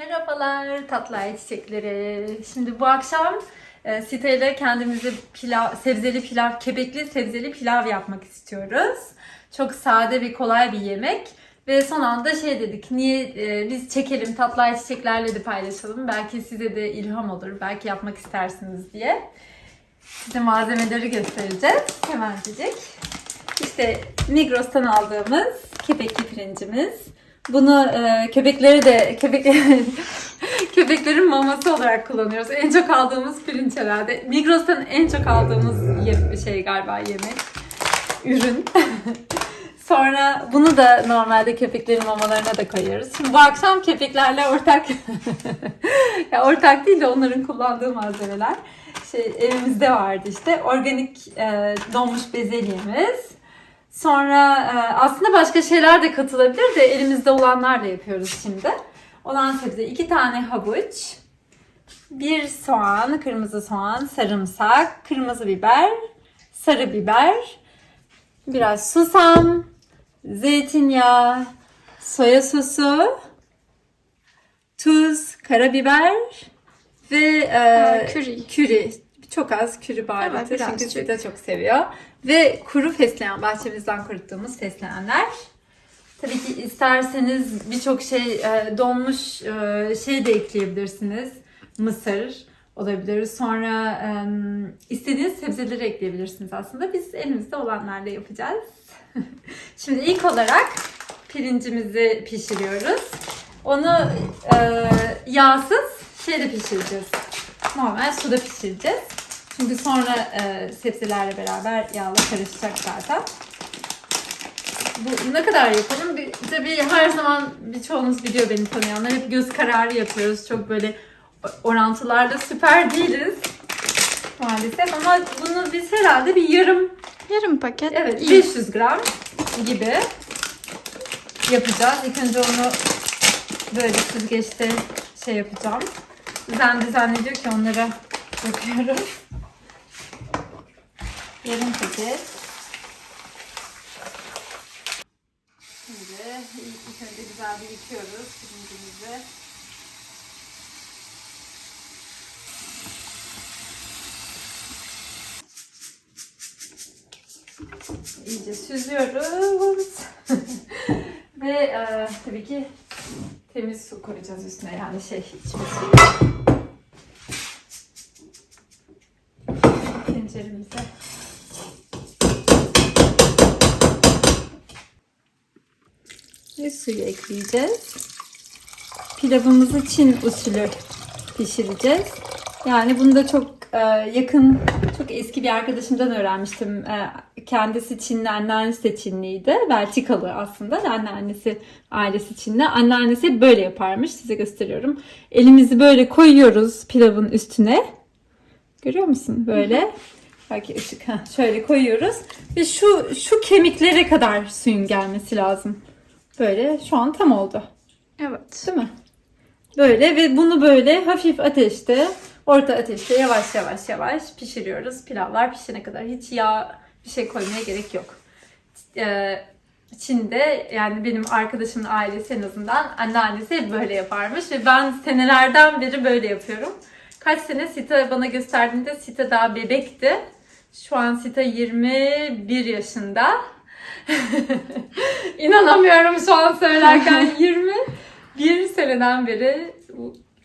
Merhabalar tatlı ay çiçekleri. Şimdi bu akşam e, siteyle kendimize pilav, sebzeli pilav, kepekli sebzeli pilav yapmak istiyoruz. Çok sade ve kolay bir yemek. Ve son anda şey dedik, niye e, biz çekelim tatlı ay çiçeklerle de paylaşalım. Belki size de ilham olur, belki yapmak istersiniz diye. Size malzemeleri göstereceğiz hemencik. İşte Migros'tan aldığımız kepekli pirincimiz. Bunu e, köpekleri de köpek köpeklerin maması olarak kullanıyoruz. En çok aldığımız pirinç herhalde. Migros'tan en çok aldığımız ye- şey galiba yemek. Ürün. Sonra bunu da normalde köpeklerin mamalarına da koyuyoruz. Şimdi bu akşam köpeklerle ortak ya ortak değil de onların kullandığı malzemeler şey evimizde vardı işte. Organik e, donmuş bezelyemiz. Sonra e, aslında başka şeyler de katılabilir de elimizde olanlarla yapıyoruz şimdi. Olan sebze iki tane havuç, bir soğan, kırmızı soğan, sarımsak, kırmızı biber, sarı biber, biraz susam, zeytinyağı, soya sosu, tuz, karabiber ve e, Aa, köri. Çok az köri baharatı Evet, çünkü birazcık. Sita çok seviyor. Ve kuru fesleğen, bahçemizden kuruttuğumuz fesleğenler. Tabii ki isterseniz birçok şey e, donmuş e, şey de ekleyebilirsiniz. Mısır olabilir. Sonra istediğiniz sebzeleri ekleyebilirsiniz aslında. Biz elimizde olanlarla yapacağız. Şimdi ilk olarak pirincimizi pişiriyoruz. Onu e, yağsız şeyde pişireceğiz. Normal suda pişireceğiz. Çünkü sonra e, sebzelerle beraber yağla karışacak zaten. Bu ne kadar yapalım? Bir, tabii her zaman birçoğunuz biliyor beni tanıyanlar. Hep göz kararı yapıyoruz. Çok böyle orantılarda süper değiliz. Maalesef ama bunu biz herhalde bir yarım Yarım paket. Evet, iyi. 500 gram gibi yapacağız. İlk önce onu böyle süzgeçte şey yapacağım. Düzen düzenli diyor ki onlara yapıyorum. Yarım paket. Şimdi ilk önce güzel bir yıkıyoruz pirincimizi. iyice süzüyoruz. Ve e, tabii ki temiz su koyacağız üstüne yani şey içme suyu. Tenceremize. Ve suyu ekleyeceğiz. Pilavımızı Çin usulü pişireceğiz. Yani bunu da çok e, yakın, çok eski bir arkadaşımdan öğrenmiştim. E, kendisi Çinli, anneannesi de Çinliydi. Belçikalı aslında. Anneannesi, ailesi Çinli. Anneannesi böyle yaparmış. Size gösteriyorum. Elimizi böyle koyuyoruz pilavın üstüne. Görüyor musun? Böyle. Belki ışık. Şöyle koyuyoruz. Ve şu şu kemiklere kadar suyun gelmesi lazım. Böyle şu an tam oldu. Evet. Değil mi? Böyle ve bunu böyle hafif ateşte, orta ateşte yavaş yavaş yavaş pişiriyoruz. Pilavlar pişene kadar hiç yağ bir şey koymaya gerek yok. Ee, Çin'de yani benim arkadaşımın ailesi en azından anneannesi hep böyle yaparmış ve ben senelerden beri böyle yapıyorum. Kaç sene Sita bana gösterdiğinde Sita daha bebekti. Şu an Sita 21 yaşında. İnanamıyorum şu an söylerken 21 seneden beri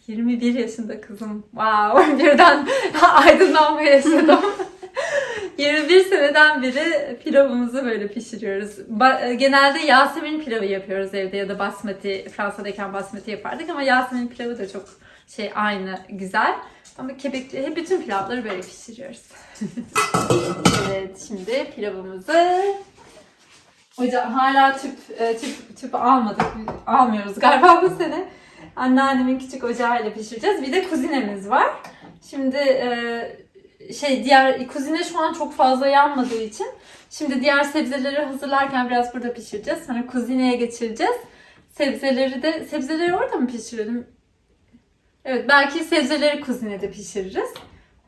21 yaşında kızım. Wow, birden aydınlanma yaşadım. 21 seneden beri pilavımızı böyle pişiriyoruz. Ba- genelde Yasemin pilavı yapıyoruz evde ya da basmati, Fransa'dayken basmati yapardık ama Yasemin pilavı da çok şey aynı güzel. Ama kebekli, hep bütün pilavları böyle pişiriyoruz. evet, şimdi pilavımızı Hocam hala tüp, e, tüp, tüp almadık. Almıyoruz galiba bu sene. Anneannemin küçük ocağıyla pişireceğiz. Bir de kuzinemiz var. Şimdi e, şey diğer kuzine şu an çok fazla yanmadığı için şimdi diğer sebzeleri hazırlarken biraz burada pişireceğiz. Sonra kuzineye geçireceğiz. Sebzeleri de sebzeleri orada mı pişirelim? Evet belki sebzeleri kuzinede pişiririz.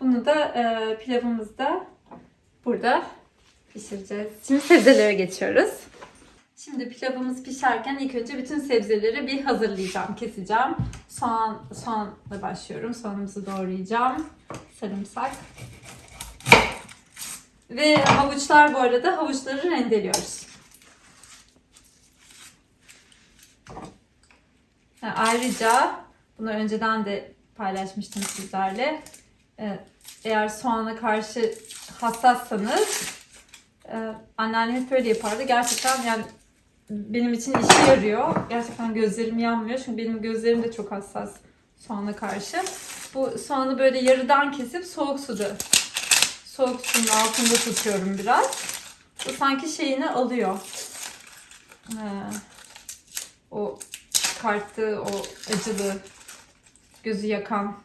Bunu da e, pilavımızda burada pişireceğiz. Şimdi sebzelere geçiyoruz. Şimdi pilavımız pişerken ilk önce bütün sebzeleri bir hazırlayacağım, keseceğim. Soğan, soğanla başlıyorum. Soğanımızı doğrayacağım. Sarımsak. Ve havuçlar bu arada havuçları rendeliyoruz. Ha, ayrıca bunu önceden de paylaşmıştım sizlerle. Ee, Eğer soğana karşı hassassanız e, anneannem hep böyle yapardı. Gerçekten yani benim için işe yarıyor. Gerçekten gözlerim yanmıyor. Çünkü benim gözlerim de çok hassas soğana karşı. Bu soğanı böyle yarıdan kesip soğuk suda soğuk suyun altında tutuyorum biraz. Bu sanki şeyini alıyor. Ee, o çıkarttığı o acılı gözü yakan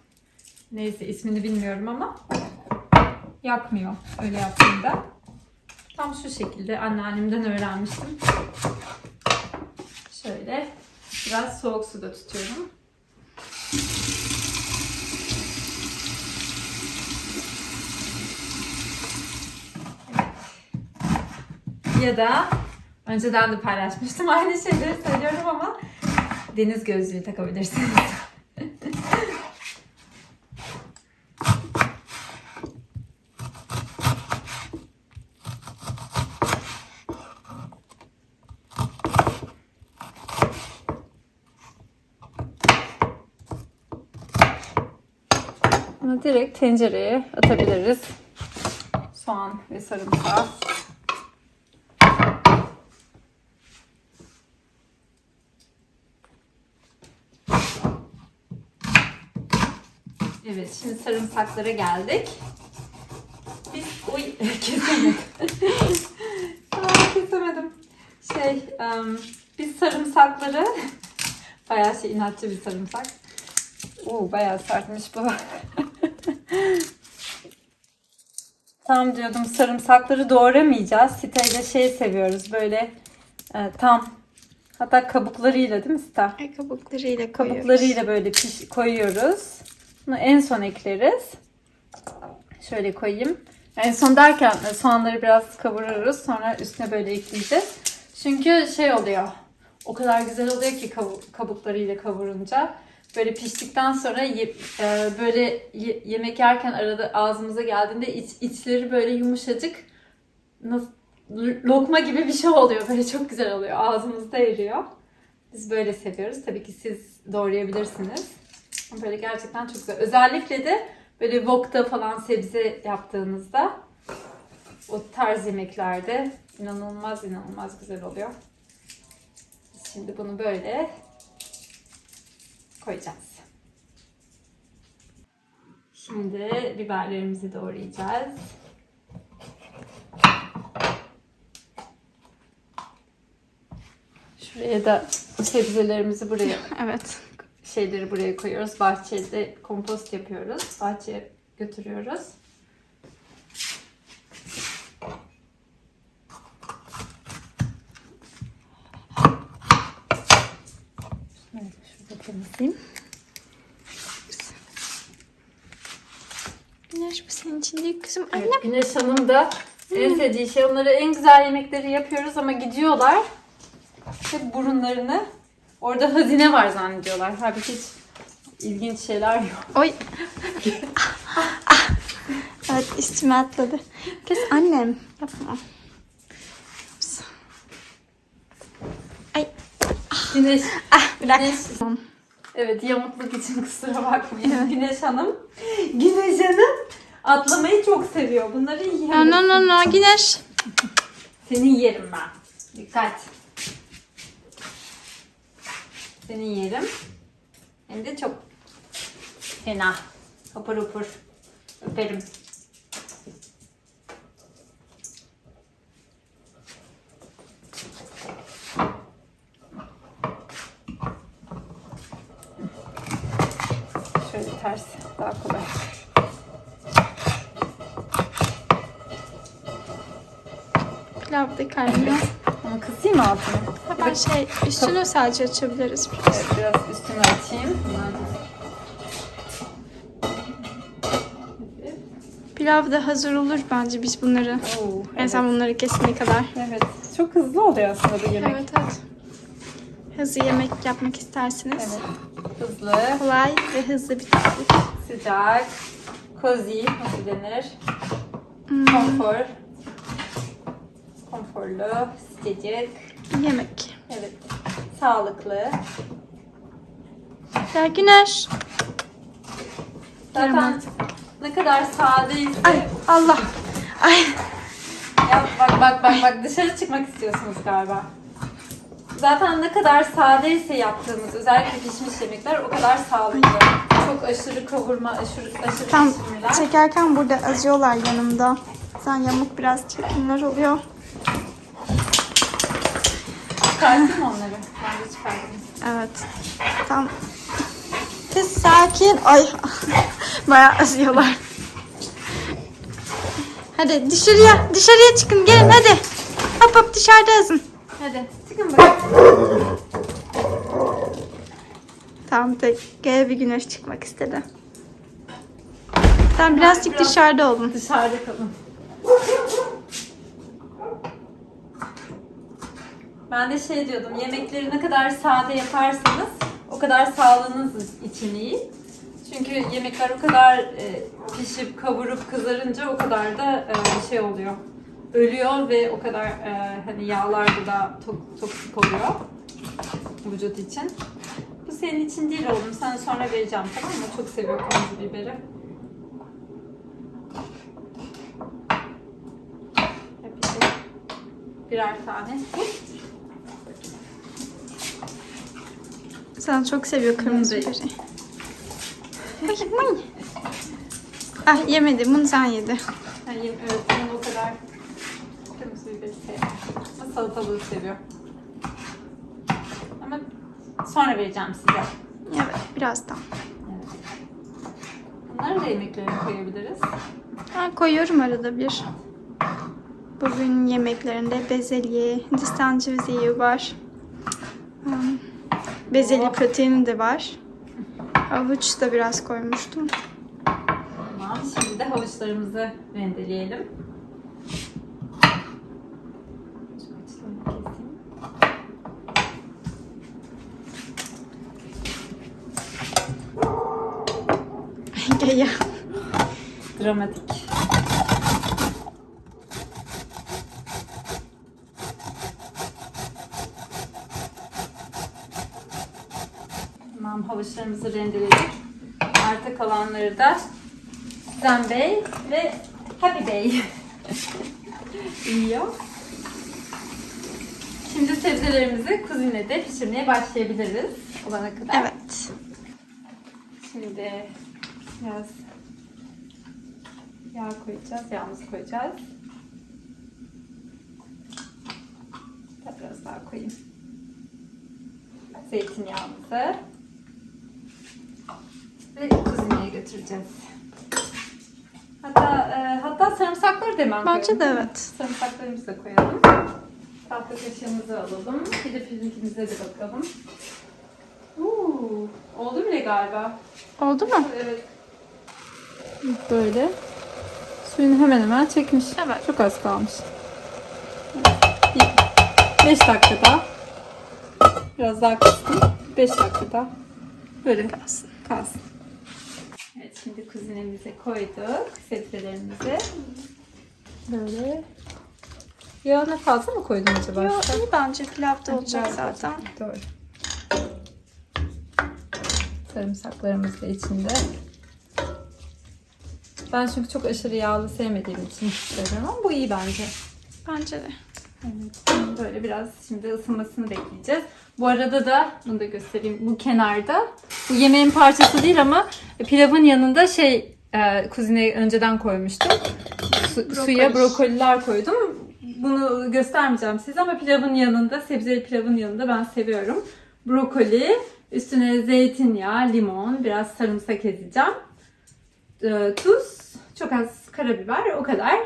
neyse ismini bilmiyorum ama yakmıyor öyle yaptığında. Tam şu şekilde anneannemden öğrenmiştim. Şöyle biraz soğuk suda tutuyorum. Ya da önceden de paylaşmıştım aynı şeyleri söylüyorum ama deniz gözlüğü takabilirsiniz. direkt tencereye atabiliriz. Soğan ve sarımsağı. Evet, şimdi sarımsaklara geldik. Biz, uy, kesemedim. Aa, kesemedim. Şey, em, biz sarımsakları, bayağı şey inatçı bir sarımsak. Oo, bayağı sertmiş bu. Tam diyordum sarımsakları doğramayacağız. Sitayla şey seviyoruz böyle e, tam hatta kabuklarıyla değil mi Sita? Ay, kabuklarıyla koyuyoruz. Kabuklarıyla böyle piş- koyuyoruz. Bunu en son ekleriz. Şöyle koyayım. En son derken e, soğanları biraz kavururuz. Sonra üstüne böyle ekleyeceğiz. Çünkü şey oluyor. O kadar güzel oluyor ki kabuklarıyla kavurunca. Böyle piştikten sonra ye- e, böyle ye- yemek yerken arada ağzımıza geldiğinde iç, içleri böyle yumuşacık nasıl, lokma gibi bir şey oluyor. Böyle çok güzel oluyor. Ağzımızda eriyor. Biz böyle seviyoruz. Tabii ki siz doğrayabilirsiniz. Böyle gerçekten çok güzel. Özellikle de böyle wok'ta falan sebze yaptığınızda o tarz yemeklerde inanılmaz inanılmaz güzel oluyor. Şimdi bunu böyle koyacağız. Şimdi biberlerimizi doğrayacağız. Şuraya da sebzelerimizi buraya Evet. şeyleri buraya koyuyoruz. Bahçede kompost yapıyoruz. Bahçeye götürüyoruz. Evet, şurada temizleyeyim. Güneş bu senin için değil kızım. Anne. Evet, Güneş Hanım da en sevdiği şey. Onlara en güzel yemekleri yapıyoruz ama gidiyorlar. Hep burunlarını orada hazine var zannediyorlar. Halbuki hiç ilginç şeyler yok. Oy. evet üstüme atladı. Kız annem. Yapma. Ay. Güneş, Ah bırak. Güneş Evet yamukluk için kusura bakmayın. Güneş Hanım. Güneş Hanım atlamayı çok seviyor. Bunları yiyemez. no no no Güneş. Seni yerim ben. Dikkat. Seni yerim. Hem de çok fena. Hopur hopur. Öperim. Şöyle ters daha kolay. Da kaynıyor. Ama kısayım mı altını? Hemen şey üstünü sadece açabiliriz. Evet, biraz üstünü açayım. Pilav da hazır olur bence biz bunları. Oo, En son bunları kesene kadar. Evet. Çok hızlı oluyor aslında bu yemek. Evet evet. Hızlı yemek yapmak isterseniz. Evet. Hızlı, Kolay ve hızlı bir tarif. sıcak, cozy nasıl denir? Hmm, Konfor. Konforlu, sıcacık. yemek. Evet. Sağlıklı. Ya Güneş. Zaten ne kadar sadeyse Ay Allah. Ay. Ya bak bak bak bak dışarı çıkmak istiyorsunuz galiba. Zaten ne kadar sadeyse yaptığımız özellikle pişmiş yemekler o kadar sağlıklı. Çok aşırı kavurma, aşırı aşırı Tam pişirmeler. çekerken burada azıyorlar yanımda. Sen yamuk biraz çekimler oluyor. Çıkartayım mı onları? Ben de çıkartayım. Evet. Tam. Kız sakin. Ay. Bayağı azıyorlar. Hadi dışarıya, dışarıya çıkın gelin hadi. Hop hop dışarıda azın. Hadi çıkın bakalım. Tamam tek gel bir güneş çıkmak istedi. Sen birazcık biraz- dışarıda olun. Dışarıda kalın. Ben de şey diyordum, yemekleri ne kadar sade yaparsanız o kadar sağlığınız için iyi. Çünkü yemekler o kadar e, pişip kavurup kızarınca o kadar da e, şey oluyor. Ölüyor ve o kadar e, hani yağlar da tok- toksik oluyor vücut için. Bu senin için değil oğlum. Sana sonra vereceğim tamam mı? Çok seviyor kırmızı biberi. Birer tane. Sen çok seviyor kırmızı biberi. Ay, ay. Ah yemedi. Bunu sen yedi. Yani evet, ben o kadar kırmızı biberi sevmiyorum. Ama salatalığı seviyor. Ama sonra vereceğim size. Evet birazdan. Evet. Bunları da yemeklerine koyabiliriz. Ben koyuyorum arada bir. Bugün yemeklerinde bezelye, hindistan cevizi var. Hmm, Bezelye proteini de var. Havuç da biraz koymuştum. Tamam. Şimdi de havuçlarımızı rendeleyelim. Dramatik. Tamam havuçlarımızı rendeledik. Arta kalanları da Zen Bey ve Happy Bey yiyor. Şimdi sebzelerimizi kuzinede pişirmeye başlayabiliriz. Olana kadar. Evet. Şimdi biraz yağ koyacağız, yağımızı koyacağız. Biraz daha koyayım. Zeytinyağımızı ve kuzineye götüreceğiz. Hatta e, hatta sarımsakları da hemen Bence de evet. Sarımsaklarımızı da koyalım. Tahta kaşığımızı alalım. Bir de de bakalım. Uuu, oldu bile galiba. Oldu mu? Evet. Böyle. Suyunu hemen hemen çekmiş. Evet. Çok az kalmış. 5 dakikada. Biraz daha kıstım. 5 dakikada. Böyle kalsın. Kalsın. Şimdi kuzinemize koyduk. Sebzelerimizi. Böyle. Yağına fazla mı koydun acaba? Yo, iyi bence pilavda olacak zaten. Doğru. Sarımsaklarımız da içinde. Ben çünkü çok aşırı yağlı sevmediğim için seviyorum ama bu iyi bence. Bence de. Evet. Böyle biraz şimdi ısınmasını bekleyeceğiz. Bu arada da bunu da göstereyim. Bu kenarda bu yemeğin parçası değil ama pilavın yanında şey e, kuzine önceden koymuştum. Su- suya brokoliler koydum. Bunu göstermeyeceğim size ama pilavın yanında, sebzeli pilavın yanında ben seviyorum. Brokoli, üstüne zeytinyağı, limon, biraz sarımsak ezeceğim. E, tuz, çok az karabiber, o kadar.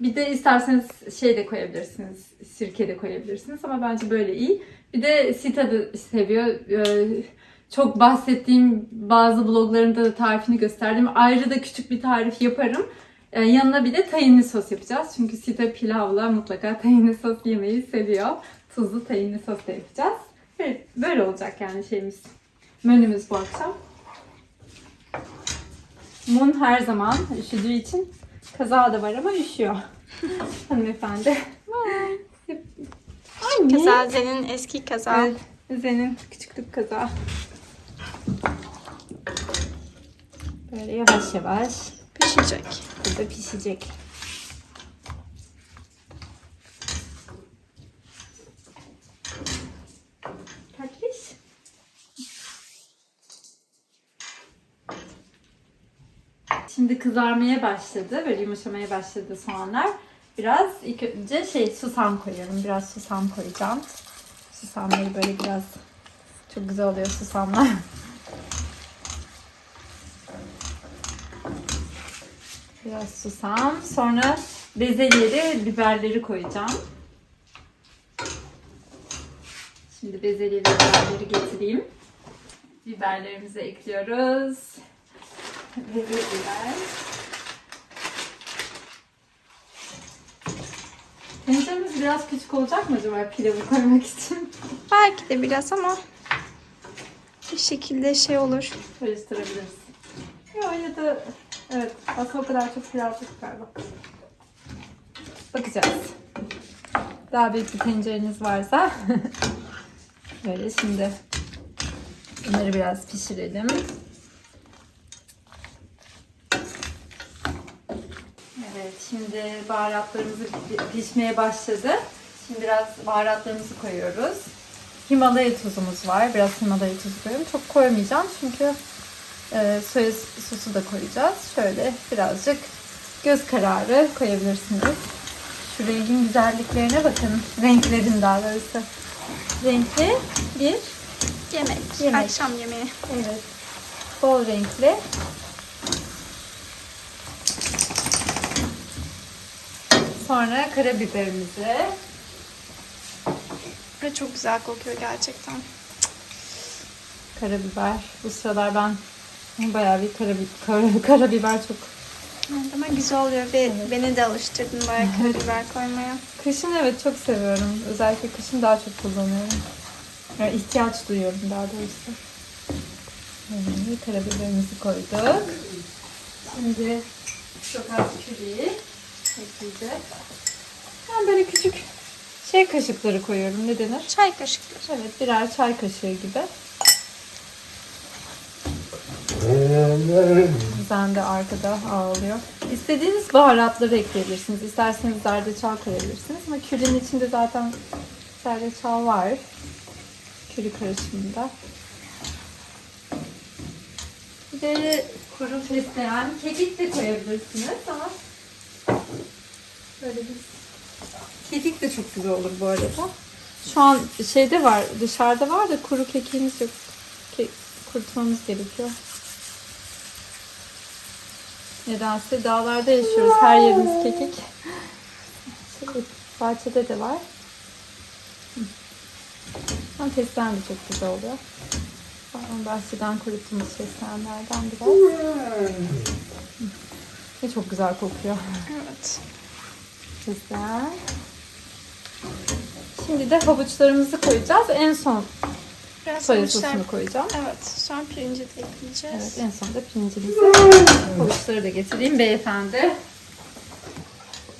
Bir de isterseniz şey de koyabilirsiniz, sirke de koyabilirsiniz ama bence böyle iyi. Bir de Sita da seviyor. Ee, çok bahsettiğim bazı bloglarımda da tarifini gösterdim. Ayrı da küçük bir tarif yaparım. Ee, yanına bir de tahinli sos yapacağız. Çünkü site pilavla mutlaka tahinli sos yemeyi seviyor. Tuzlu tahinli sos da yapacağız. Evet, böyle olacak yani şeyimiz. Menümüz bu akşam. Mun her zaman üşüdüğü için kaza da var ama üşüyor. Hanımefendi. Anne. Kaza Zen'in eski kaza. Evet, Zen'in küçüklük kaza. Böyle yavaş yavaş Pişecek. burada pişecek. Tatlış. Şimdi kızarmaya başladı. Böyle yumuşamaya başladı soğanlar. Biraz ilk önce şey susam koyuyorum. Biraz susam koyacağım. Susamları böyle biraz çok güzel oluyor susamlar. Biraz susam. Sonra bezelyeleri, biberleri koyacağım. Şimdi bezelyeleri, biberleri getireyim. Biberlerimizi ekliyoruz. Ve biber. Tenceremiz biraz küçük olacak mı acaba pilavı koymak için? Belki de biraz ama bir şekilde şey olur. Karıştırabiliriz. Yok ya da evet aslında o kadar çok yok galiba. Bakacağız. Daha büyük bir tencereniz varsa böyle şimdi bunları biraz pişirelim. Evet şimdi baharatlarımız pişmeye başladı. Şimdi biraz baharatlarımızı koyuyoruz. Himalaya tuzumuz var. Biraz Himalaya tuzu koyuyorum. Çok koymayacağım çünkü e, soya sosu da koyacağız. Şöyle birazcık göz kararı koyabilirsiniz. Şu rengin güzelliklerine bakın. Renklerin daha doğrusu. Renkli bir Yemek. Yemek. Akşam yemeği. Evet. Bol renkli. Sonra karabiberimizi. Ve çok güzel kokuyor gerçekten. Karabiber. Bu sıralar ben bayağı bir karabiber, kara, karabiber çok. Evet, ama güzel oluyor ve beni de alıştırdın bayağı karabiber koymaya. Kışın evet çok seviyorum. Özellikle kışın daha çok kullanıyorum. Yani ihtiyaç duyuyorum daha doğrusu. Evet, karabiberimizi koyduk. Şimdi çok az küreği ekleyeceğiz. Ben böyle küçük şey kaşıkları koyuyorum. Ne denir? Çay kaşıkları. Evet birer çay kaşığı gibi. Güzel de arkada ağlıyor. İstediğiniz baharatları ekleyebilirsiniz. İsterseniz zerdeçal koyabilirsiniz. Ama kürün içinde zaten zerdeçal var. Kürü karışımında. Bir de kuru fesleğen, kekik de koyabilirsiniz ama böyle bir kekik de çok güzel olur bu arada. Şu an şeyde var, dışarıda var da kuru kekiğimiz yok. Ke gerekiyor. Nedense dağlarda yaşıyoruz. Her yerimiz kekik. Şey, bahçede de var. Ama fesleğen de çok güzel oluyor. Ben bahçeden kuruttuğumuz fesleğenlerden biraz. Ve çok güzel kokuyor. Evet. Güzel. Şimdi de havuçlarımızı koyacağız. En son Biraz soya havuçlar- sosunu koyacağım. Evet. Sonra pirinci de ekleyeceğiz. Evet, en son da pirincimizi havuçları da getireyim beyefendi.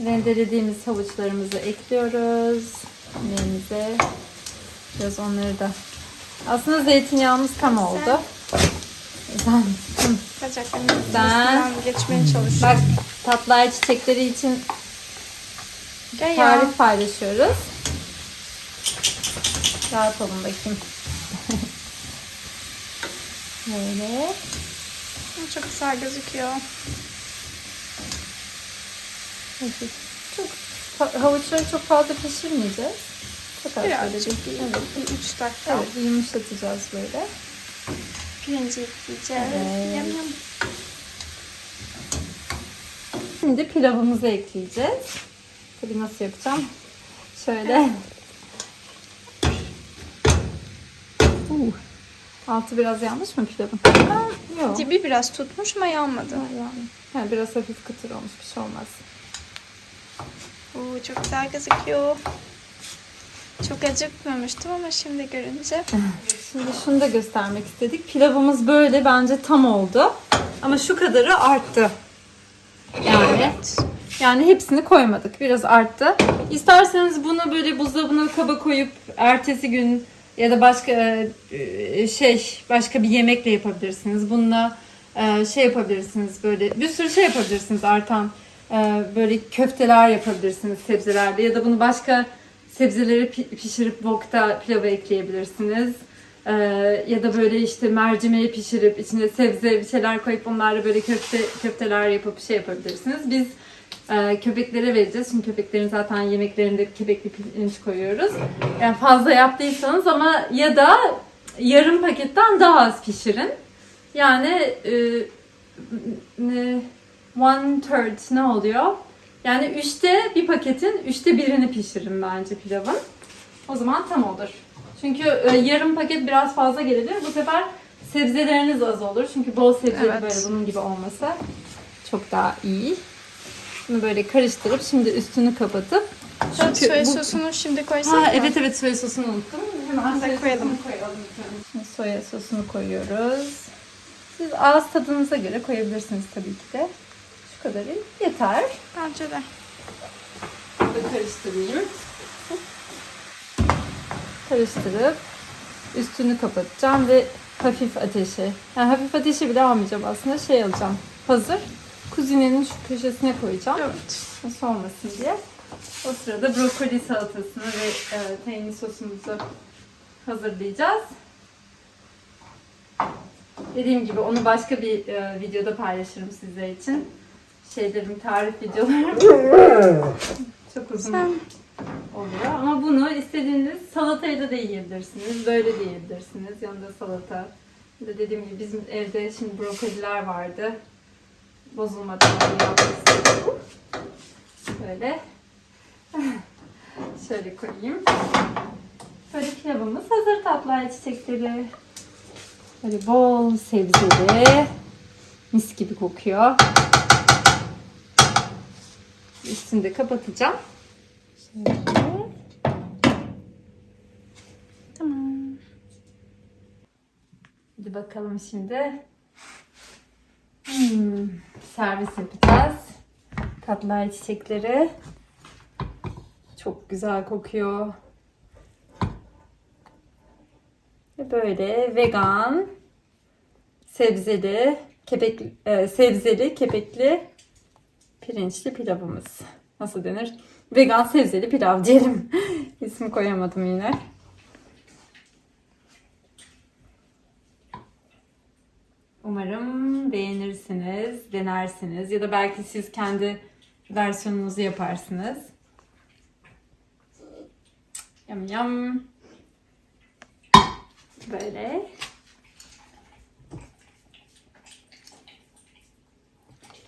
Rendelediğimiz havuçlarımızı ekliyoruz. Yemeğimize. Biraz onları da. Aslında zeytinyağımız tam oldu. Güzel. Hı. Bacaklarının Ben- geçmeye çalışıyorum. Bak tatlı çiçekleri için Gel ya. tarif paylaşıyoruz. Rahat olun bakayım. Böyle. Çok güzel gözüküyor. Çok ha- havuçları çok fazla pişirmeyeceğiz. Çok az Birazcık bir, evet, bir üç dakika. evet, yumuşatacağız böyle. Pirinci ekleyeceğiz. Evet. Yam yam. Şimdi pilavımızı ekleyeceğiz. Tabii nasıl yapacağım? Şöyle. Uh. Altı biraz yanlış mı pilavın? Yok. Dibi biraz tutmuş ama yanmadı. Yani. Ha, biraz hafif kıtır olmuş bir şey olmaz. Oo, çok güzel gözüküyor. Çok acıkmamıştım ama şimdi görünce. Şimdi şunu da göstermek istedik. Pilavımız böyle bence tam oldu. Ama şu kadarı arttı. Yani yani hepsini koymadık. Biraz arttı. İsterseniz bunu böyle buzdolabına kaba koyup ertesi gün ya da başka e, şey başka bir yemekle yapabilirsiniz. Bununla e, şey yapabilirsiniz böyle bir sürü şey yapabilirsiniz artan e, böyle köfteler yapabilirsiniz sebzelerle ya da bunu başka sebzeleri pi- pişirip wokta pilava ekleyebilirsiniz. E, ya da böyle işte mercimeği pişirip içine sebze bir şeyler koyup onlarla böyle köfte köfteler yapıp şey yapabilirsiniz. Biz e, köpeklere vereceğiz. Şimdi köpeklerin zaten yemeklerinde kepekli pirinç koyuyoruz. Yani fazla yaptıysanız ama ya da yarım paketten daha az pişirin. Yani e, ne, one third ne oluyor? Yani üçte bir paketin üçte birini pişirin bence pilavın. O zaman tam olur. Çünkü e, yarım paket biraz fazla gelebilir. Bu sefer sebzeleriniz az olur. Çünkü bol sebzeli Evet. böyle bunun gibi olması çok daha iyi. Bunu böyle karıştırıp şimdi üstünü kapatıp Evet, Çünkü soya bu- sosunu şimdi koysak Ha, mı? evet evet soya sosunu unuttum. Hemen Da soya koyalım. sosunu koyalım. Şimdi soya sosunu koyuyoruz. Siz ağız tadınıza göre koyabilirsiniz tabii ki de. Şu kadarı yeter. Bence de. Burada karıştırayım. Karıştırıp üstünü kapatacağım ve hafif ateşe. Yani hafif ateşe bile almayacağım aslında. Şey alacağım. Hazır. Kuzinenin şu köşesine koyacağım. Evet. Soğumasın diye. O sırada brokoli salatasını ve e, tahinli sosumuzu hazırlayacağız. Dediğim gibi onu başka bir e, videoda paylaşırım sizler için. Şeylerim, tarif videolarım. Çok uzun Sen oluyor. Ama bunu istediğiniz salatayla da yiyebilirsiniz. Böyle de yiyebilirsiniz. Yanında salata. De dediğim gibi bizim evde şimdi brokoliler vardı. Bozulmadan istedim. Böyle. Şöyle koyayım. Böyle pilavımız hazır tatlı çiçekleri. Böyle bol sebzeli. Mis gibi kokuyor. Üstünü de kapatacağım. Şöyle. tamam. Bakalım şimdi. Hmm, servis yapacağız. Tatlı çiçekleri. Çok güzel kokuyor. Böyle vegan, sebzeli, kepek, e, sebzeli, kepekli, pirinçli pilavımız. Nasıl denir? Vegan sebzeli pilav diyelim. İsim koyamadım yine. Umarım beğenirsiniz, denersiniz ya da belki siz kendi versiyonunuzu yaparsınız. Yam yam. Böyle.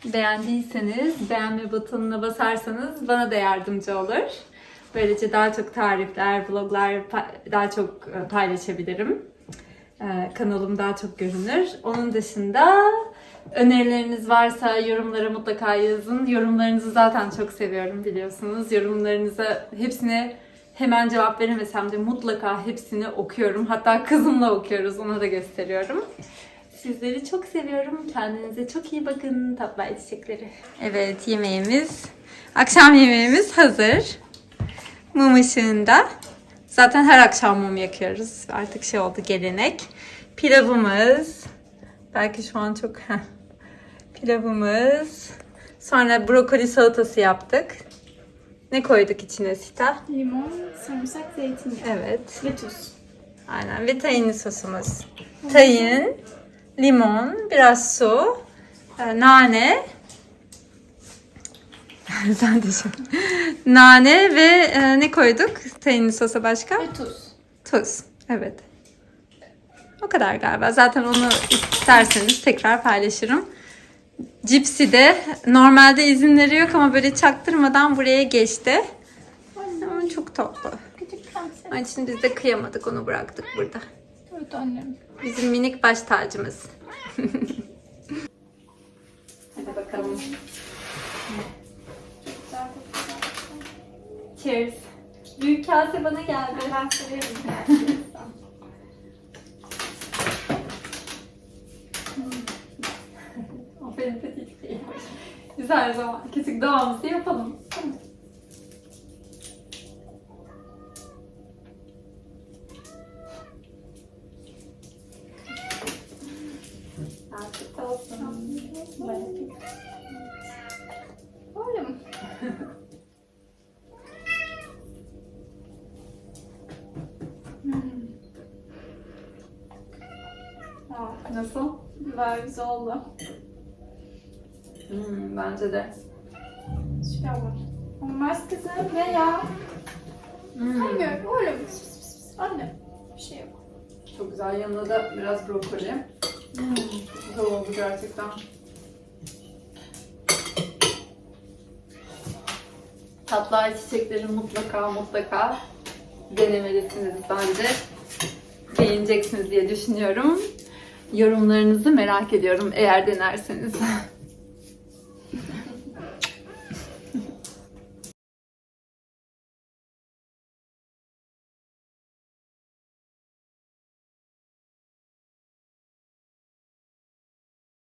Beğendiyseniz beğenme butonuna basarsanız bana da yardımcı olur. Böylece daha çok tarifler, vloglar daha çok e, paylaşabilirim. Ee, kanalım daha çok görünür. Onun dışında önerileriniz varsa yorumlara mutlaka yazın. Yorumlarınızı zaten çok seviyorum biliyorsunuz. Yorumlarınıza hepsine hemen cevap veremesem de mutlaka hepsini okuyorum. Hatta kızımla okuyoruz. Ona da gösteriyorum. Sizleri çok seviyorum. Kendinize çok iyi bakın tatlı çiçekleri. Evet yemeğimiz, akşam yemeğimiz hazır. Mum ışığında. Zaten her akşam mum yakıyoruz. Artık şey oldu gelenek. Pilavımız. Belki şu an çok... Pilavımız. Sonra brokoli salatası yaptık. Ne koyduk içine Sita? Limon, sarımsak, zeytinyağı Evet. ve tuz. Aynen ve tahinli sosumuz. Tahin, limon, biraz su, e, nane. Sen şu. Nane ve e, ne koyduk tahinli sosa başka? Ve tuz. Tuz. Evet. O kadar galiba. Zaten onu isterseniz tekrar paylaşırım. Cipsi de normalde izinleri yok ama böyle çaktırmadan buraya geçti. Ama çok tatlı. Küçük prenses. Onun için biz de kıyamadık onu bıraktık burada. Evet annem. Bizim minik baş tacımız. Hadi bakalım. Cheers. Büyük kase bana geldi. Ben severim. Aferin Petit Bey. Biz her zaman küçük doğamızı yapalım. Afiyet olsun. Oğlum. Aa, Nasıl? Bayağı güzel oldu. Hmm, bence de. Şuraya bak. Olmaz kızım ne ya? Hmm, Hayır oğlum. Anne. Bir şey yok. Çok güzel. Yanına da biraz brokoli. Hmm, güzel oldu gerçekten. Tatlı ay çiçekleri mutlaka mutlaka denemelisiniz bence. Beğeneceksiniz diye düşünüyorum. Yorumlarınızı merak ediyorum eğer denerseniz.